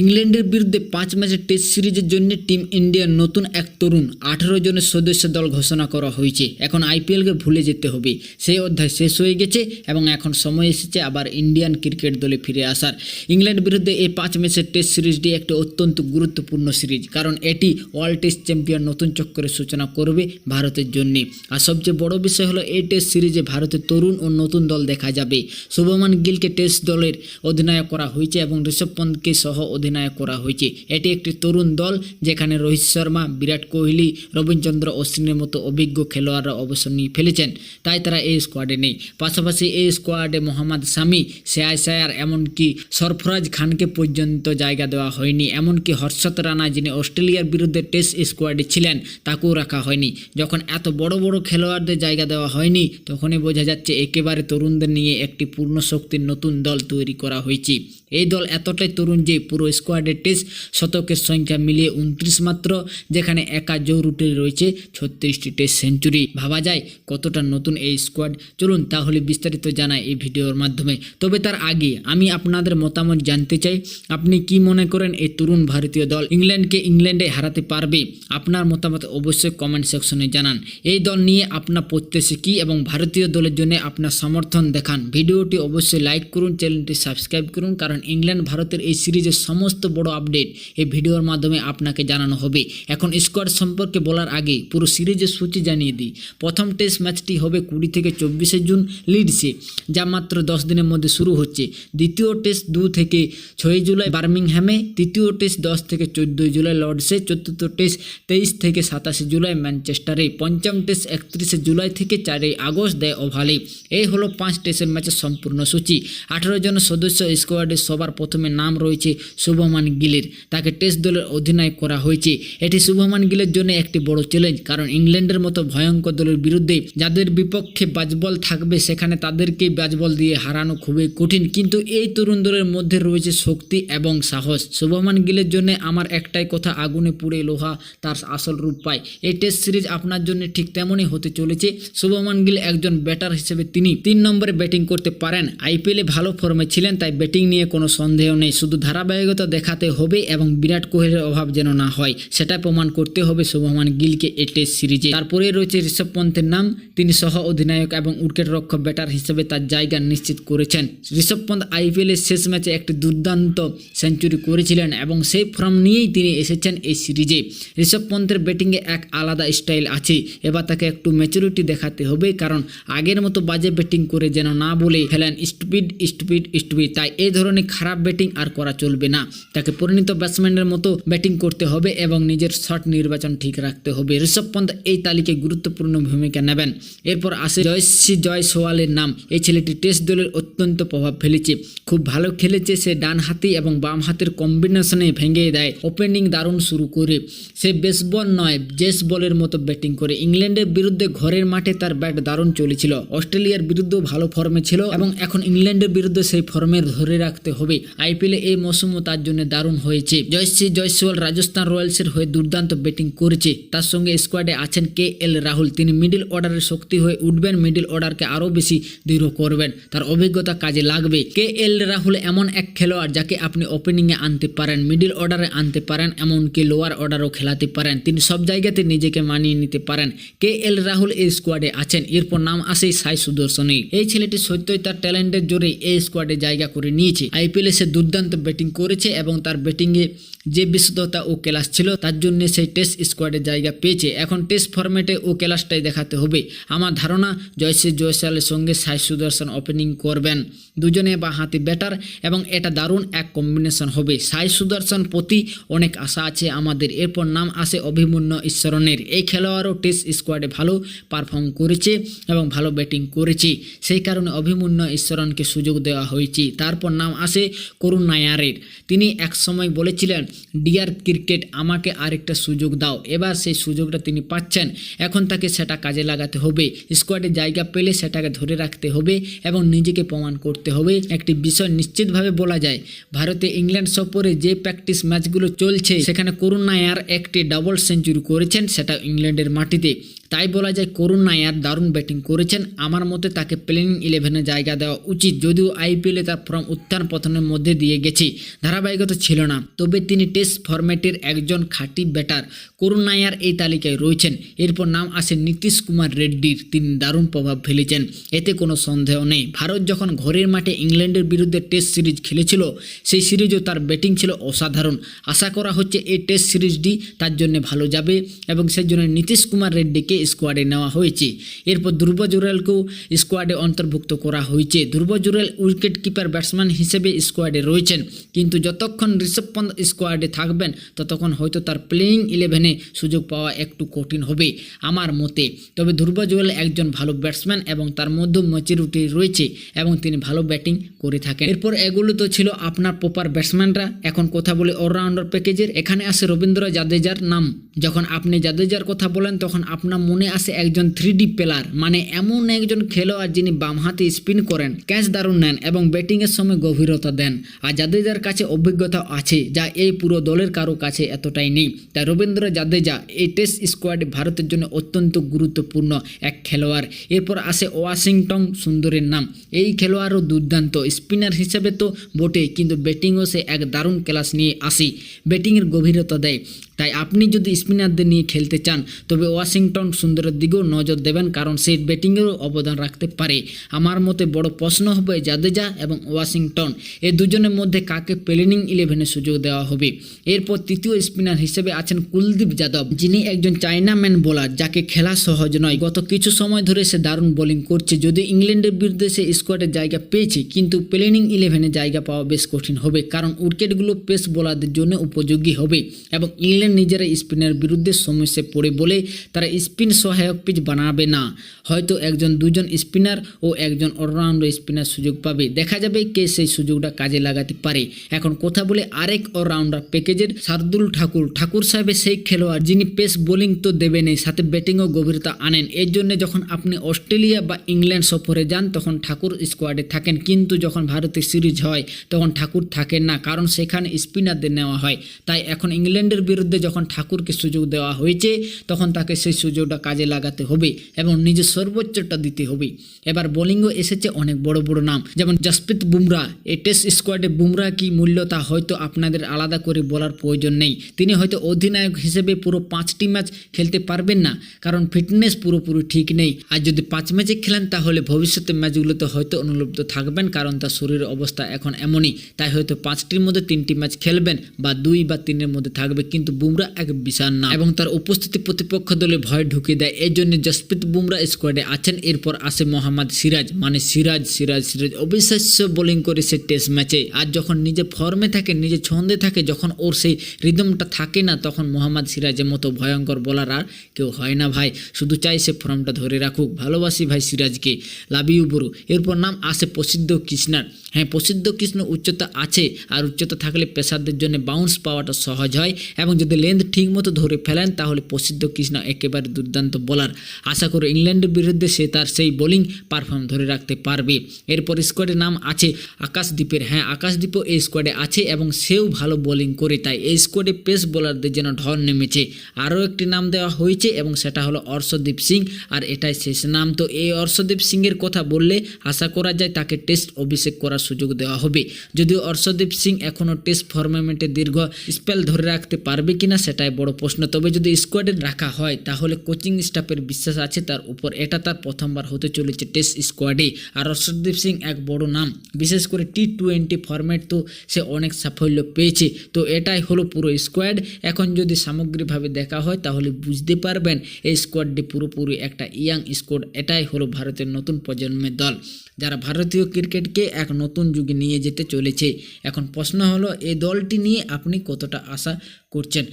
ইংল্যান্ডের বিরুদ্ধে পাঁচ ম্যাচের টেস্ট সিরিজের জন্য টিম ইন্ডিয়ার নতুন এক তরুণ আঠারো জনের সদস্য দল ঘোষণা করা হয়েছে। এখন আইপিএলকে ভুলে যেতে হবে। সেই অধ্যায় শেষ হয়ে গেছে এবং এখন সময় এসেছে আবার ইন্ডিয়ান ক্রিকেট দলে ফিরে আসার। ইংল্যান্ড বিরুদ্ধে এই পাঁচ ম্যাচের টেস্ট সিরিজটি একটি অত্যন্ত গুরুত্বপূর্ণ সিরিজ, কারণ এটি ওয়ার্ল্ড টেস্ট চ্যাম্পিয়ন নতুন চক্করের সূচনা করবে ভারতের জন্যে। আর সবচেয়ে বড় বিষয় হলো, এই টেস্ট সিরিজে ভারতের তরুণ ও নতুন দল দেখা যাবে। শুভমান গিলকে টেস্ট দলের অধিনায়ক করা হয়েছে এবং ঋষভ পন্থকে সহ অধিনায়ক করা হয়েছে। এটি একটি তরুণ দল, যেখানে রোহিত শর্মা, বিরাট কোহলি, রবীন্দ্রচন্দ্র অশ্বিনের মতো অভিজ্ঞ খেলোয়াড়রা অবসর নিয়ে ফেলেছেন, তাই তারা এই স্কোয়াডে নেই। পাশাপাশি এই স্কোয়াডে মোহাম্মদ শামি শেয়াই সায়ার এমনকি সরফরাজ খানকে পর্যন্ত জায়গা দেওয়া হয়নি। এমনকি হর্ষত রানা, যিনি অস্ট্রেলিয়ার বিরুদ্ধে টেস্ট স্কোয়াডে ছিলেন, তাকেও রাখা হয়নি। যখন এত বড় বড় খেলোয়াড়দের জায়গা দেওয়া হয়নি, তখনই বোঝা যাচ্ছে একেবারে তরুণদের নিয়ে একটি পূর্ণ শক্তির নতুন দল তৈরি করা হয়েছে। এই দল এতটাই তরুণ যে পুরো স্কোয়াডের টেস্ট শতকের সংখ্যা মিলিয়ে উনত্রিশ মাত্র, যেখানে একা জো রুটে রয়েছে ছত্রিশটি টেস্ট সেঞ্চুরি ভাবা যায় কতটা নতুন এই স্কোয়াড চলুন তাহলে বিস্তারিত জানাই এই ভিডিওর মাধ্যমে। তবে তার আগে আমি আপনাদের মতামত জানতে চাই, আপনি কি মনে করেন এই তরুণ ভারতীয় দল ইংল্যান্ডকে ইংল্যান্ডে হারাতে পারবে? আপনার মতামত অবশ্যই কমেন্ট সেকশনে জানান। এই দল নিয়ে আপনার প্রত্যাশা কী এবং ভারতীয় দলের জন্য আপনার সমর্থন দেখান। ভিডিওটি অবশ্যই লাইক করুন চ্যানেলটি সাবস্ক্রাইব করুন, কারণ ইংল্যান্ড ভারতের এই সিরিজের সমস্ত বড় আপডেট এই ভিডিওর মাধ্যমে আপনাকে জানানো হবে। এখন স্কোয়াড সম্পর্কে বলার আগে পুরো সিরিজের সূচি জানিয়ে দিই। প্রথম টেস্ট ম্যাচটি হবে কুড়ি থেকে চব্বিশে জুন লিডসে, যা মাত্র দশ দিনের মধ্যে শুরু হচ্ছে। দ্বিতীয় টেস্ট দু থেকে ছয় জুলাই বার্মিংহ্যামে তৃতীয় টেস্ট দশ থেকে চোদ্দোই জুলাই লর্ডসে, চতুর্থ টেস্ট তেইশ থেকে সাতাশে জুলাই ম্যানচেস্টারে, পঞ্চম টেস্ট একত্রিশে জুলাই থেকে চারই আগস্ট দেয় ওভালে। এই হলো পাঁচ টেস্টের ম্যাচের সম্পূর্ণ সূচি। আঠারো জন সদস্য স্কোয়াডের সবার প্রথমে নাম রয়েছে শুভমান গিলের। তাকে টেস্ট দলের অধিনায়ক করা হয়েছে। এটি শুভমান গিলের জন্য একটি বড় চ্যালেঞ্জ কারণ ইংল্যান্ডের মতো ভয়ঙ্কর দলের বিরুদ্ধে যাদের বিপক্ষে বাজবল থাকবে, সেখানে তাদেরকে বাজবল দিয়ে হারানো খুবই কঠিন। কিন্তু এই তরুণ দলের মধ্যে রয়েছে শক্তি এবং সাহস। শুভমান গিলের জন্য আমার একটাই কথা, আগুনে পুড়ে লোহা তার আসল রূপ পায়। এই টেস্ট সিরিজ আপনার জন্য ঠিক তেমনই হতে চলেছে। শুভমান গিল একজন ব্যাটার হিসেবে তিনি তিন নম্বরে ব্যাটিং করতে পারেন। আইপিএলে ভালো ফর্মে ছিলেন, তাই ব্যাটিং নিয়ে কোনো সন্দেহ নেই। শুধু ধারাবাহিকতা দেখাতে হবে এবং বিরাট কোহলির অভাব যেন না হয় সেটা প্রমাণ করতে হবে শুভমান গিলকে এই টেস্ট সিরিজে। তারপরে রয়েছে ঋষভ পন্থের নাম, তিনি সহ অধিনায়ক এবং উইকেট রক্ষক ব্যাটার হিসেবে তার জায়গা নিশ্চিত করেছেন। ঋষভ পন্থ আইপিএলের শেষ ম্যাচে একটি দুর্দান্ত সেঞ্চুরি করেছিলেন এবং সেই ফর্ম নিয়েই তিনি এসেছেন এই সিরিজে। ঋষভ পন্থের ব্যাটিংয়ে এক আলাদা স্টাইল আছে। এবার তাকে একটু ম্যাচুরিটি দেখাতে হবে, কারণ আগের মতো বাজে ব্যাটিং করে যেন না বলে ফেলেন, স্টুপিড স্টুপিড স্টুপিড। তাই এই ধরনের খারাপ ব্যাটিং আর করা চলবে না। তাকে পরিণত ব্যাটসম্যানের মতো ব্যাটিং করতে হবে এবং নিজের শট নির্বাচন ঠিক রাখতে হবে। ঋষভ পন্থ এই তালিকায় গুরুত্বপূর্ণ ভূমিকা নেবেন। এরপর আসে জয়শ্রী জয় সোয়ালের নাম। এই ছেলেটি টেস্ট দলের অত্যন্ত প্রভাব ফেলেছে। খুব ভালো খেলেছে সে ডান হাতি এবং বাম হাতের কম্বিনেশনে ভেঙে দেয়। ওপেনিং দারুণ শুরু করে। সে বেসবল নয়, জেস বলের মতো ব্যাটিং করে। ইংল্যান্ডের বিরুদ্ধে ঘরের মাঠে তার ব্যাট দারুণ চলেছিল। অস্ট্রেলিয়ার বিরুদ্ধেও ভালো ফর্মে ছিল এবং এখন ইংল্যান্ডের বিরুদ্ধে সেই ফর্মে ধরে রাখতে হবে। আইপিএলে এই মৌসুমও তার জন্য দারুণ হয়েছে। জয়শ্রী, জয়সওয়াল রাজস্থান রয়্যালসের হয়ে দুর্দান্ত ব্যাটিং করেছে। তার সঙ্গে স্কোয়াডে আছেন কে এল রাহুল। তিনি মিডিল অর্ডারের শক্তি হয়ে উঠবেন। মিডিল অর্ডারকে আরও বেশি দৃঢ় করবেন। তার অভিজ্ঞতা কাজে লাগবে। কে এল রাহুল এমন এক খেলোয়াড় যাকে আপনি ওপেনিংয়ে আনতে পারেন, মিডিল অর্ডারে আনতে পারেন, এমনকি লোয়ার অর্ডারও খেলাতে পারেন। তিনি সব জায়গাতে নিজেকে মানিয়ে নিতে পারেন। কে এল রাহুল এই স্কোয়াডে আছেন। এরপর নাম আসে সাই সুদর্শনী এই ছেলেটি সত্যই তার ট্যালেন্টের জোরে এই স্কোয়াডে জায়গা করে নিয়েছে। আইপিএলে সে দুর্দান্ত ব্যাটিং করেছে এবং তার ব্যাটিংয়ে যে বিশুদ্ধতা ও ক্লাস ছিল, তার জন্য সেই টেস্ট স্কোয়াডে জায়গা পেয়েছে। এখন টেস্ট ফরম্যাটে ও ক্লাসটাই দেখাতে হবে। আমার ধারণা, জয়শ্রী জয়সালের সঙ্গে সাই সুদর্শন ওপেনিং করবেন। দুজনে বা হাতি ব্যাটার এবং এটা দারুণ এক কম্বিনেশন হবে। সাই সুদর্শন প্রতি অনেক আশা আছে আমাদের। এরপর নাম আসে অভিমন্য ঈশ্বরনের। এই খেলোয়াড়ও টেস্ট স্কোয়াডে ভালো পারফর্ম করেছে এবং ভালো ব্যাটিং করেছে। সেই কারণে অভিমন্য ঈশ্বরনকে সুযোগ দেওয়া হয়েছে। তারপর নাম আসে করুণ নায়ারের। তিনি এক সময় বলেছিলেন, ডিয়ার ক্রিকেট, আমাকে আরেকটা সুযোগ দাও। এবার সেই সুযোগটা তিনি পাচ্ছেন। এখন তাকে সেটা কাজে লাগাতে হবে। স্কোয়াডে জায়গা পেলে সেটাকে ধরে রাখতে হবে এবং নিজেকে প্রমাণ করতে হবে। একটি বিষয় নিশ্চিতভাবে বলা যায়, ভারতে ইংল্যান্ড সফরে যে প্র্যাকটিস ম্যাচগুলো চলছে, সেখানে করুণ নায়ার একটি ডাবল সেঞ্চুরি করেছেন, সেটা ইংল্যান্ডের মাটিতে। তাই বলা যায় করুণ নায়ার দারুণ ব্যাটিং করেছেন। আমার মতে তাকে প্লেইং ইলেভেনে জায়গা দেওয়া উচিত, যদিও আইপিএলে তার ফর্ম উত্থান পতনের মধ্যে দিয়ে গেছে, ধারাবাহিকতা ছিল না। তবে তিনি টেস্ট ফরম্যাটের একজন খাঁটি ব্যাটার করুণ নায়ার এই তালিকায় রয়েছেন। এরপর নাম আসে নীতিশ কুমার রেড্ডির। তিনি দারুণ প্রভাব ফেলেছেন, এতে কোনো সন্দেহ নেই। ভারত যখন ঘরের মাঠে ইংল্যান্ডের বিরুদ্ধে টেস্ট সিরিজ খেলেছিল, সেই সিরিজও তার ব্যাটিং ছিল অসাধারণ। আশা করা হচ্ছে এই টেস্ট সিরিজটি তার জন্য ভালো যাবে এবং সেই জন্য নীতিশ কুমার রেড্ডিকে স্কোয়াডে নেওয়া হয়েছে। এরপর ধ্রুব জুরেলকেও স্কোয়াডে অন্তর্ভুক্ত করা হয়েছে। Dhruv Jurel wicket keeper batsman হিসেবে স্কোয়াডে রয়েছেন। কিন্তু যতক্ষণ ঋষভ পন্থ স্কোয়াডে থাকবেন, ততক্ষণ হয়তো তার প্লেয়িং ইলেভেনে সুযোগ পাওয়া একটু কঠিন হবে আমার মতে। তবে ধ্রুব জুয়েল একজন ভালো ব্যাটসম্যান এবং তার মধ্যে ম্যাচুরিটি রয়েছে এবং তিনি ভালো ব্যাটিং করে থাকেন। এরপর এগুলো তো ছিল আপনার প্রপার ব্যাটসম্যানরা এখন কথা বলে অলরাউন্ডার প্যাকেজের এখানে আসে রবীন্দ্র জাদেজার নাম। যখন আপনি জাদেজার কথা বলেন, তখন আপনার মনে আসে একজন থ্রি ডি প্লেয়ার মানে এমন একজন খেলোয়াড় যিনি বাম হাতে স্পিন করেন ক্যাচ দারুণ নেন এবং ব্যাটিংয়ের সময় গভীরতা দেন। আর জাদেজার কাছে অভিজ্ঞতা আছে যা এই পুরো দলের কারও কাছে এতটাই নেই। তাই রবীন্দ্র জাদেজা এই টেস্ট স্কোয়াডে ভারতের জন্য অত্যন্ত গুরুত্বপূর্ণ এক খেলোয়াড়। এরপর আসে ওয়াশিংটন সুন্দরের নাম। এই খেলোয়াড়ও দুর্দান্ত স্পিনার হিসেবে তো বটেই, কিন্তু ব্যাটিংও সে এক দারুণ ক্লাস নিয়ে আসে। ব্যাটিংয়ের গভীরতা দেয়। তাই আপনি যদি স্পিনারদের নিয়ে খেলতে চান, তবে ওয়াশিংটন সুন্দরের দিকেও নজর দেবেন, কারণ সে ব্যাটিংয়েরও অবদান রাখতে পারে। আমার মতে বড় প্রশ্ন হবে জাদেজা এবং ওয়াশিংটন। এই দুজনের মধ্যে কাকে প্লেনিং ইলেভেনে সুযোগ দেওয়া হবে? এরপর তৃতীয় স্পিনার হিসেবে আছেন কুলদীপ যাদব, যিনি একজন চাইনাম্যান বোলার যাকে খেলা সহজ নয়। গত কিছু সময় ধরে সে দারুণ বোলিং করছে। যদি ইংল্যান্ডের বিরুদ্ধে সে স্কোয়াডের জায়গা পেয়েছে, কিন্তু প্লেনিং ইলেভেনে জায়গা পাওয়া বেশ কঠিন হবে, কারণ উইকেটগুলো পেস বোলারদের জন্য উপযোগী হবে এবং ইংল্যান্ড নিজেরা স্পিনের বিরুদ্ধে সমস্যায় পড়ে বলে তারা স্পিন সহায়ক পিচ বানাবে না। হয়তো একজন, দুজন স্পিনার ও একজন অলরাউন্ডার স্পিনার সুযোগ পাবে। দেখা যাবে কে সেই সুযোগটা কাজে লাগাতে পারে। এখন কথা বলে আরেক অলরাউন্ডার প্যাকেজের শার্দুল ঠাকুর। ঠাকুর সাহেবের সেই খেলোয়াড় যিনি পেস বোলিং তো দেবেনই সাথে ব্যাটিংও গভীরতা আনেন। এর জন্য যখন আপনি অস্ট্রেলিয়া বা ইংল্যান্ড সফরে যান, তখন ঠাকুর স্কোয়াডে থাকেন। কিন্তু যখন ভারতের সিরিজ হয়, তখন ঠাকুর থাকেন না। কারণ সেখানে স্পিনারদের নেওয়া হয়। তাই এখন ইংল্যান্ডের বিরুদ্ধে যখন ঠাকুরকে সুযোগ দেওয়া হয়েছে, তখন তাকে সেই সুযোগটা কাজে লাগাতে হবে এবং নিজের সর্বোচ্চটা দিতে হবে। এবার বোলিংও এসেছে অনেক বড় বড় নাম। যেমন জসপ্রীত বুমরা, এই টেস্ট স্কোয়াডে বুমরা কি মূল্য তা হয়তো আপনাদের আলাদা করে বলার প্রয়োজন নেই। তিনি হয়তো অধিনায়ক হিসেবে পুরো পাঁচটি ম্যাচ খেলতে পারবেন না, কারণ ফিটনেস পুরোপুরি ঠিক নেই। আর যদি পাঁচ ম্যাচে খেলেন, তাহলে ভবিষ্যতে ম্যাচগুলোতে হয়তো অনুলুপ্ত থাকবেন, কারণ তার শরীরের অবস্থা এখন এমনই। তাই হয়তো পাঁচটির মধ্যে তিনটি ম্যাচ খেলবেন বা দুই বা তিনের মধ্যে থাকবে, কিন্তু বুমরা এক বিশাল না এবং তার উপস্থিতি প্রতিপক্ষ দলে ভয় ঢুকিয়ে দেয়। এই জন্য জসপ্রীত বুমরা স্কোয়াডে আছেন। এরপর আসে মোহাম্মদ সিরাজ। মানে সিরাজ সিরাজ সিরাজ। অবিশ্বাস্য বোলিং করে সে টেস্ট ম্যাচে আর যখন নিজে ফর্মে থাকে, নিজে ছন্দে থাকে, যখন ওর সেই রিদমটা থাকে না, তখন মোহাম্মদ সিরাজের মতো ভয়ঙ্কর বলার আর কেউ হয় না ভাই। শুধু চাই সে ফর্মটা ধরে রাখুক। ভালোবাসি ভাই সিরাজকে। লাভ ইউ বড়ু। এরপর নাম আসে প্রসিদ্ধ কৃষ্ণার। হ্যাঁ প্রসিদ্ধ কৃষ্ণ উচ্চতা আছে। আর উচ্চতা থাকলে পেশারদের জন্য বাউন্স পাওয়াটা সহজ হয়। এবং যদি লেন্থ ঠিক মতো ধরে ফেলেন, তাহলে প্রসিদ্ধ কৃষ্ণ একেবারে দুর্দান্ত। বোলার আশা করি ইংল্যান্ডের বিরুদ্ধে সে তার সেই বোলিং পারফর্ম ধরে রাখতে পারবে। এরপর স্কোয়াডের নাম আছে আকাশদ্বীপের। হ্যাঁ আকাশদ্বীপও এই স্কোয়াডে আছে এবং সেও ভালো বোলিং করে। তাই এই স্কোয়াডে পেস বোলারদের যেন ঢল নেমেছে। আরও একটি নাম দেওয়া হয়েছে এবং সেটা হলো অর্শদীপ সিং। আর এটাই শেষ নাম। তো এই অর্শদীপ সিংয়ের কথা বললে আশা করা যায় তাকে টেস্ট অভিষেক করার সুযোগ দেওয়া হবে। যদিও অর্শদীপ সিং এখনও টেস্ট ফর্মেমেন্টে দীর্ঘ স্পেল ধরে রাখতে পারবে কিনা সেটাই বড় প্রশ্ন। তবে যদি স্কোয়াডে রাখা হয় তাহলে কোচিং স্টাফের বিশ্বাস আছে তার উপর। এটা তার প্রথমবার হতে চলেছে টেস্ট স্কোয়াডে আর অর্শদীপ সিং এক বড় নাম। বিশেষ করে টি টোয়েন্টি ফরম্যাট তো সে অনেক সাফল্য পেয়েছে। তো এটাই হলো পুরো স্কোয়াড এখন যদি সামগ্রিকভাবে দেখা হয়, তাহলে বুঝতে পারবেন এই স্কোয়াডটি পুরোপুরি একটা ইয়াং স্কোয়াড এটাই হলো ভারতের নতুন প্রজন্মের দল। যারা ভারতীয় ক্রিকেটকে এক নতুন যুগে নিয়ে যেতে চলেছে। এখন প্রশ্ন হলো, এই দলটি নিয়ে আপনি কতটা আশা করছেন?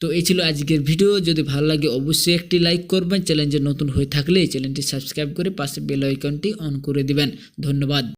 তো এই ছিল আজকের ভিডিও। যদি ভালো লাগে অবশ্যই একটি লাইক করবেন। চ্যালেঞ্জে নতুন হয়ে থাকলে চ্যানেলটি সাবস্ক্রাইব করে পাশে বেল আইকনটি অন করে দিবেন। ধন্যবাদ।